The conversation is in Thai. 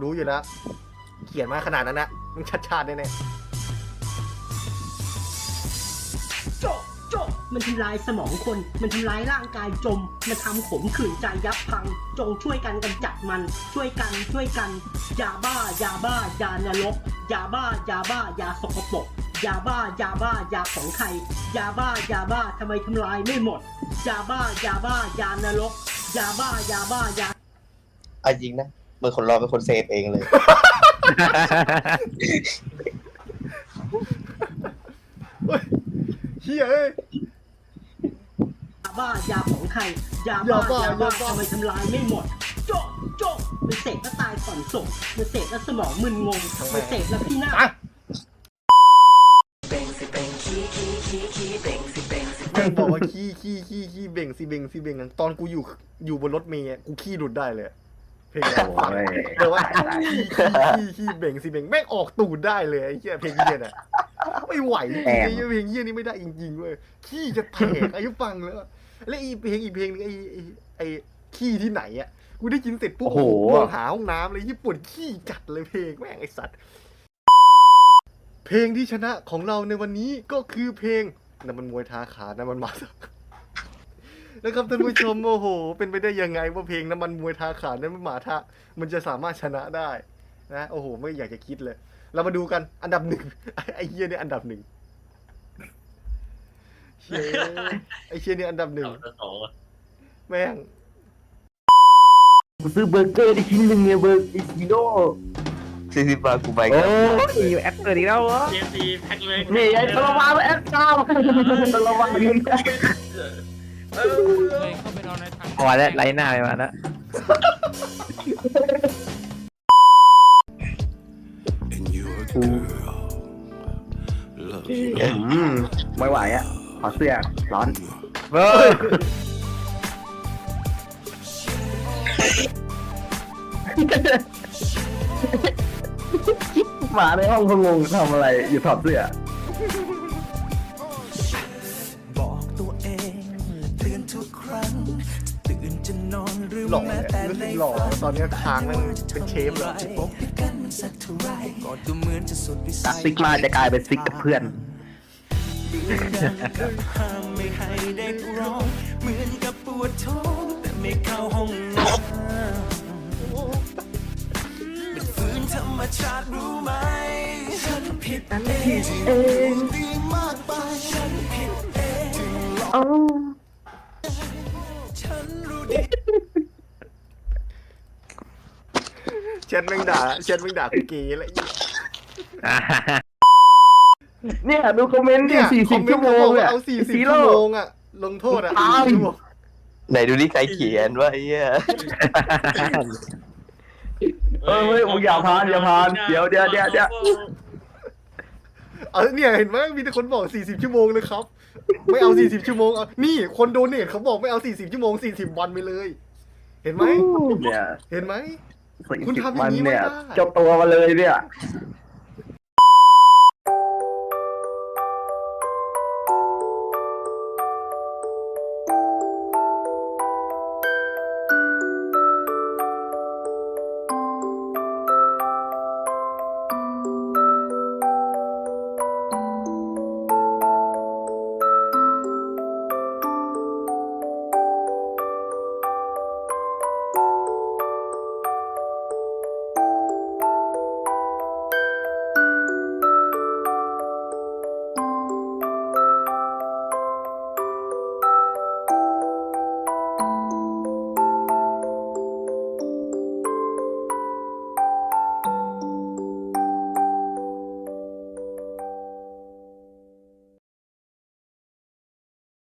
รู้อยู่นะเขียนมาขนาดนั้นนะมึงชัดชาติแน่โจะโจะมันทำลายสมองคน มันทำลายร่างกายจม มันทำขมขื่นใจยับพัง จงช่วยกันกำจัดมัน ช่วยกันช่วยกันยาบ้ายาบ้ายานรกยาบ้ายาบ้ายาสกปรกยาบ้ายาบ้ายาของใครยาบ้ายาบ้าทำไมทำลายไม่หมดยาบ้ายาบ้ายานรกยาบ้ายาบ้ายาเอาจริงนะ มือคนรอเป็นคนเซฟเองเลยๆเฮ้ยเฮียเอ้ย ยาบ้ายาของใครยาบ้ายาบ้ายาบ้ายาบ้าทำไมทำลายไม่หมด โจะโจะมันเสพแล้วตายก่อนส่งมันเสพแล้วสมองมึนงงมันเสพแล้วพี่หน้าอะ แม่งบอกว่าขี้ขี้ขี้ขี้เบ่งสิเบ่งสิเบ่งตอนกูอยู่อยู่บนรถเมย์อะกูขี้หลุดได้เลยอะ เพลงอะฟังแต่ว่าขี้ขี้ขี้ขี้เบ่งสิเบ่งแม่งออกตูดได้เลยไอ้เหี้ยเพลงเหี้ยน่ะไม่ไหวจริงๆแอบไอ้เหี้ยเพลงเหี้ยนี่ไม่ได้จริงๆเว้ยขี้จะแตกไอ้ฟังแล้วแล้วอีเพลงอีกเพลงนึงไอ้ไอ้ไอ้ขี้ที่ไหนอะกูได้ยินเสร็จปุ๊บโอ้โห มองหาห้องน้ำเลยญี่ปุ่นขี้จัดเลยเพลงแม่งไอ้สัตว์ เพลงที่ชนะของเราในวันนี้ก็คือเพลงนั่นมันมวยทาขานั่นมันมาสัก นะครับท่านผู้ชม โอ้โห เป็นไปได้ยังไงว่าเพลงน้ำมันมวยทาขานั้นมันหมาทะมันจะสามารถชนะได้นะโอ้โห ไม่อยากจะคิดเลย เรามาดูกันอันดับหนึ่งไอ้ไอ้เฮียเนี่ยอันดับหนึ่งเชี่ยไอ้เชี่ยเนี่ยอันดับหนึ่งเอาตัวโตแม่งกูซื้อเบอร์เกอร์ได้ชิ้นหนึ่งเนี่ยเบอร์อิซิโน่สี่สิบบาทกูไปโอ้กันยแอปเกิดอีกแล้วเหรอเจซีแพ็คเลยนี่ไอ้ตะละวาแอปก้าวตะละวา เคยเข้าไปนอนในถังพอแล้วไล่หน้าไปมาแล้วไม่ไหวอะขอเสื้อร้อนเฮ้ยหมาในห้องพงงทำอะไรอยู่ถอดเสื้อ หรือหล่อแม้เนี่ยแต่รู้ในสึกหล่อตอนนี้คางมันเป็นเชฟเลยปกปิดกันมันสักเท่าไรก็ดูเหมือนจะสุดวิสัจากยซิกมาจะกลายเป็นซิกกับเพื่อนยืนยันกับห้ามไม่ให้เด็กร้องเหมือนกับปวดท้องแต่ไม่เข้าห้องน้ำเป็นฝืนธรรมชาติรู้ไหมฉันผิดเองที่รู้ดีมากไปฉันผิดเองถึงหลอ เช็ดแม่งด่าเช็ดแม่งด่ากูเกย์แล้วไอ้เหี้ย เนี่ยดูคอมเมนต์เนี่เนี่ยยสี่สิบคชั่วโมงเขาบอกเนี่ยเอาสี่สิบซีชั่โร่วโมงอะลงโทษอะตาย40ชั่วโมงไหนดูนี่ใครเขียนว่าไอ้เหี้ยเออเฮ้ยผมอย่าพานอย่าพานเดี๋ยวเดี๋ยวเดี๋ยวเดี๋ยวเออเนี่ยเห็นไหมมีแต่คนบอก40ชั่วโมงเลยครับ ไม่เอา40ชั่วโมงเอานี่คนโดเนทเขาบอกไม่เอา40ชั่วโมง40วันไปเลย เห็นไหมเนี่ย เห็นไหม สี่คุณสิบทำอย่าวังนนี้เนี่ยไม่ได้ เจ้าตัวมาเลยเนี่ย